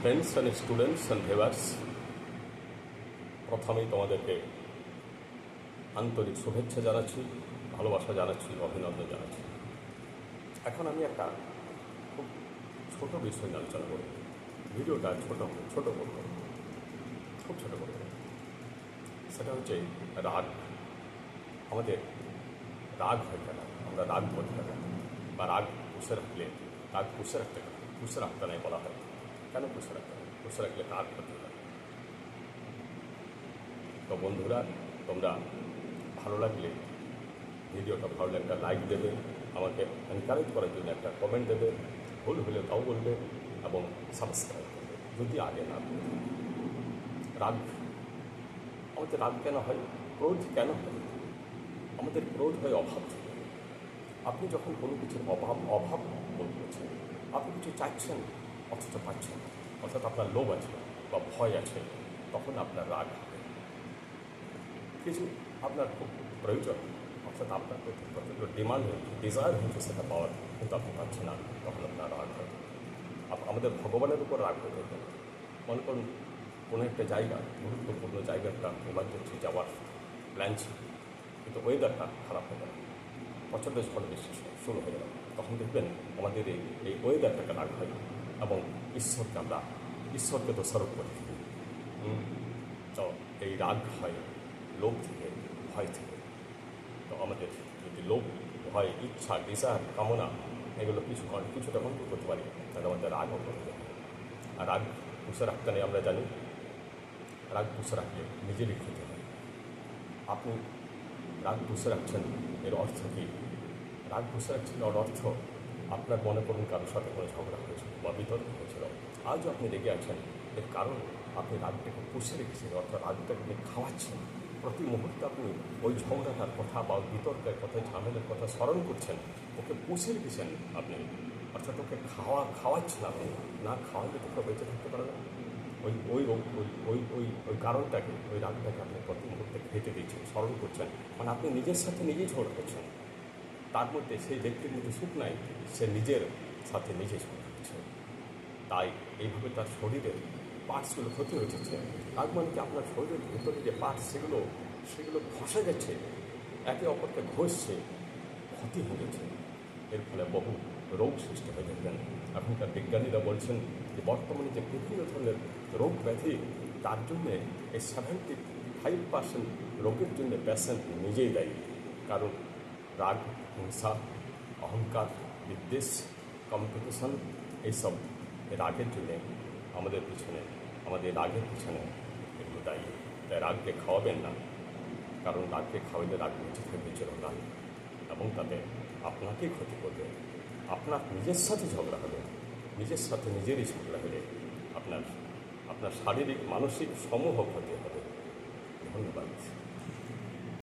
Friends and students and viewers প্রথমেই তোমাদেরকে আন্তরিক শুভেচ্ছা জানাচ্ছি, ভালোবাসা জানাচ্ছি, অভিনন্দন জানাচ্ছি। এখন আমি একটা খুব ছোট বিষয় নিয়ে আলোচনা করব। ভিডিওটা ছোট ছোট করব। খুব ছোট করব। সেটা হচ্ছে রাগ। আমাদের রাগ হয় কেন? আমরা রাগ করি। কেন বা রাগ পুষে রাখলে, রাগ পুষে রাখতে কেন? পুষে রাখতে নাই বলা হয়। কেন পুষে রাখতে হবে? পুষে রাখলে কার ক্ষতি হয়? তো বন্ধুরা, তোমরা ভালো লাগলে ভিডিওটা ভালো লাগলে একটা লাইক দেবে, আমাকে এনকারেজ করার জন্য একটা কমেন্ট দেবে, ভুল হলে তাও বলবে এবং সাবস্ক্রাইব করবে, যদি আগে না রাগ, আমাদের রাগ কেন হয়? ক্রোধ কেন হয়? আমাদের ক্রোধ হয় অভাব আপনি যখন কোনো কিছুর অভাব অভাব বোধ করছেন, আপনি কিছু চাইছেন অথচ পাচ্ছেন না। অর্থাৎ আপনার লোভ আছে বা ভয় আছে, তখন আপনার রাগ হবে। কিছু আপনার খুব প্রয়োজন, অর্থাৎ আপনার প্রতি কতগুলো ডিমান্ড হচ্ছে ডিজায়ার হচ্ছে সেটা পাওয়ার, কিন্তু আপনি পাচ্ছেন না, তখন আপনার রাগ হয় আমাদের ভগবানের উপর রাগ হয়ে থাকে। মনে করুন, কোনো একটা জায়গা, গুরুত্বপূর্ণ জায়গা একটা এমার্জেন্সি যাওয়ার প্ল্যান ছিল, কিন্তু ওয়েদারটা খারাপ হয়ে গেল। প্রচণ্ড ঝড় বৃষ্টি শুরু হয়ে গেল। তখন দেখবেন আমাদের এই এই ওয়েদারটাকে রাগ হয়। এবং ঈশ্বরকে আমরা ঈশ্বরকে দোষারোপ করি হুম, তো এই রাগ হয় লোভ থেকে ভয় থেকে তো আমাদের যদি লোভ ভয় ইচ্ছা ডিজায়ার কামনা এগুলো কিছু কিছুটা কন্ট্রোল করতে পারি তাহলে আমাদের রাগও করতে আর রাগ পুষে রাখতে নেই আমরা জানি রাগ পুষে রাখলে নিজেরই ক্ষতি হয় আপনি রাগ পুষে রাখছেন এর অর্থ কী রাগ পুষে রাখছেন অর্থ আপনার মনে করুন কারোর সাথে কোনো ঝগড়া হয়েছিল বা বিতর্ক হয়েছিল। আজও আপনি রেগে আছেন। এর কারণ আপনি রাগটাকে পুষে রেখেছেন, অর্থাৎ রাগটাকে আপনি খাওয়াচ্ছেন। প্রতি মুহূর্তে আপনি ওই ঝগড়াটার কথা বা বিতর্কের কথা, ঝামেলার কথা স্মরণ করছেন। ওকে পুষে রেখেছেন আপনি। অর্থাৎ ওকে খাওয়া, খাওয়াচ্ছেন আপনি। না খাওয়ালে তো বেঁচে থাকতে পারে না। ওই ওই ওই ওই ওই ওই ওই কারণটাকে, ওই রাগটাকে আপনি প্রতি মুহূর্তে খেতে দিচ্ছেন স্মরণ করছেন। মানে আপনি নিজের সাথে নিজেই ঝগড়া করছেন। তার মধ্যে সেই ব্যক্তির মধ্যে সুখ নাই, সে নিজের সাথে নিজে ঝগড়া করছে তাই এইভাবে তার শরীরের পার্টসগুলো ক্ষতি হয়েছে তার মানে কি আপনার শরীরের ভিতরে যে পার্টস সেগুলো সেগুলো খসে গেছে একে অপরকে ঘষছে, ক্ষতি হয়ে গেছে এর ফলে বহু রোগ সৃষ্টি হয়ে দেখবেন এখনকার বিজ্ঞানীরা বলছেন যে বর্তমানে যে বিভিন্ন ধরনের রোগ ব্যাধি, তার জন্যে এই সেভেন্টি ফাইভ পার্সেন্ট রোগের জন্য পেশেন্ট নিজেই দায়ী। কারণ রাগ হিংসা অহংকার বিদ্বেষ কম্পিটিশন এইসব রাগের জন্যে আমাদের পিছনে আমাদের রাগের পিছনে এগুলো দায়ী তাই রাগকে খাওয়াবেন না কারণ রাগকে খাওয়াইলে রাগ বেঁচে থাকবে চিরকাল এবং তাতে আপনাকেই ক্ষতি করবে আপনার নিজের সাথে ঝগড়া হবে নিজের সাথে নিজেরই ঝগড়া হলে আপনার আপনার শারীরিক মানসিক সমূহ ক্ষতি হবে ধন্যবাদ